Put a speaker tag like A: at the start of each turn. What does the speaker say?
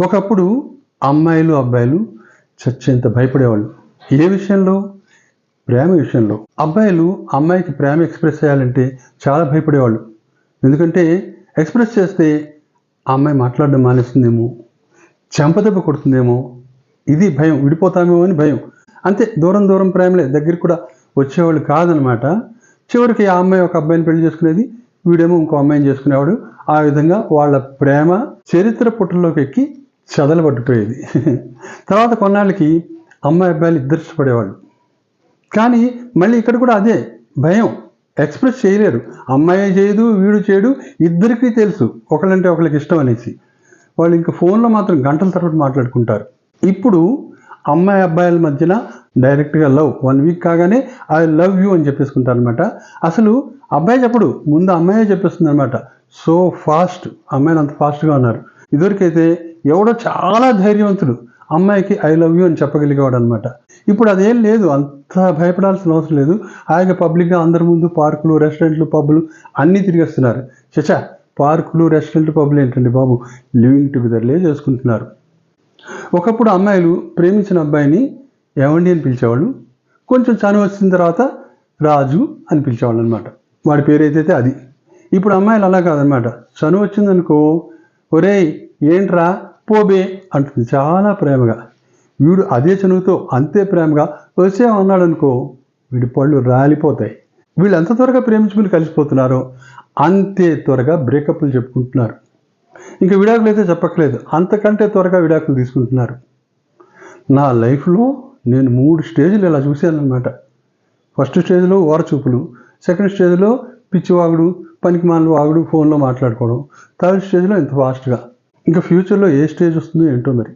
A: ఒకప్పుడు అమ్మాయిలు అబ్బాయిలు చచ్చేంత భయపడేవాళ్ళు. ఏ విషయంలో? ప్రేమ విషయంలో. అబ్బాయిలు అమ్మాయికి ప్రేమ ఎక్స్ప్రెస్ చేయాలంటే చాలా భయపడేవాళ్ళు. ఎందుకంటే ఎక్స్ప్రెస్ చేస్తే ఆ అమ్మాయి మాట్లాడడం మానేస్తుందేమో చెంపదెబ్బ కొడుతుందేమో ఇది భయం విడిపోతామేమో అని భయం. అంతే దూరం దూరం ప్రేమలే. దగ్గరికి కూడా వచ్చేవాళ్ళు కాదనమాట. చివరికి ఆ అమ్మాయి ఒక అబ్బాయిని పెళ్ళి చేసుకునేది వీడేమో ఇంకో అమ్మాయిని చేసుకునేవాడు. ఆ విధంగా వాళ్ళ ప్రేమ చరిత్ర పుటల్లోకి ఎక్కి చదలబడిపోయేది. తర్వాత కొన్నాళ్ళకి అమ్మాయి అబ్బాయిలు ఇద్దరు ఇష్టపడేవాళ్ళు. కానీ మళ్ళీ ఇక్కడ కూడా అదే భయం. ఎక్స్ప్రెస్ చేయలేరు. అమ్మాయి చేయదు వీడు చేయడు ఇద్దరికీ తెలుసు. ఒకళ్ళంటే ఒకళ్ళకి ఇష్టం అనేసి. వాళ్ళు ఇంకా ఫోన్లో మాత్రం గంటల తర్వాత మాట్లాడుకుంటారు. ఇప్పుడు అమ్మాయి అబ్బాయిల మధ్యన డైరెక్ట్గా లవ్. వన్ వీక్ కాగానే ఐ లవ్ యూ అని చెప్పేసుకుంటారు అనమాట అసలు అబ్బాయి చెప్పడు. ముందు అమ్మాయే చెప్పేస్తుంది అనమాట సో ఫాస్ట్. అమ్మాయిలు అంత ఫాస్ట్గా ఉన్నారు. ఇదివరకైతే ఎవడో చాలా ధైర్యవంతుడు. అమ్మాయికి ఐ లవ్ యూ అని చెప్పగలిగేవాడు అనమాట ఇప్పుడు అదేం లేదు. అంత భయపడాల్సిన అవసరం లేదు. హాయిగా పబ్లిక్గా అందరి ముందు పార్కులు రెస్టారెంట్లు పబ్బులు అన్నీ తిరిగేస్తున్నారు. చచా పార్కులు రెస్టారెంట్ పబ్లు ఏంటండి బాబు? లివింగ్ టుగెదర్లే చేసుకుంటున్నారు. ఒకప్పుడు అమ్మాయిలు ప్రేమించిన అబ్బాయిని ఏమండి అని పిలిచేవాళ్ళు. కొంచెం చను వచ్చిన తర్వాత రాజు అని పిలిచేవాళ్ళు అనమాట వాడి పేరు ఏదైతే అది. ఇప్పుడు అమ్మాయిలు అలా కాదనమాట చను వచ్చిందనుకో ఒరేయ్ ఏంట్రా పోబే అంటుంది. చాలా ప్రేమగా. వీడు అదే చనువుతో అంతే ప్రేమగా వచ్చే అన్నాడు అనుకో వీడి పళ్ళు రాలిపోతాయి. వీళ్ళు ఎంత త్వరగా ప్రేమించుకుని కలిసిపోతున్నారో అంతే త్వరగా బ్రేకప్లు చెప్పుకుంటున్నారు. ఇంకా విడాకులు అయితే చెప్పట్లేదు అంతకంటే త్వరగా విడాకులు తీసుకుంటున్నారు. నా లైఫ్లో నేను మూడు స్టేజ్లు ఇలా చూశాను అనమాట ఫస్ట్ స్టేజ్లో ఓరచూపులు సెకండ్ స్టేజ్లో పిచ్చివాగుడు పనికి మానలు వాగుడు ఫోన్లో మాట్లాడుకోవడం థర్డ్ స్టేజ్లో ఇంత ఫాస్ట్గా. ఇంకా ఫ్యూచర్లో ఏ స్టేజ్ వస్తుందో ఏంటో మరి.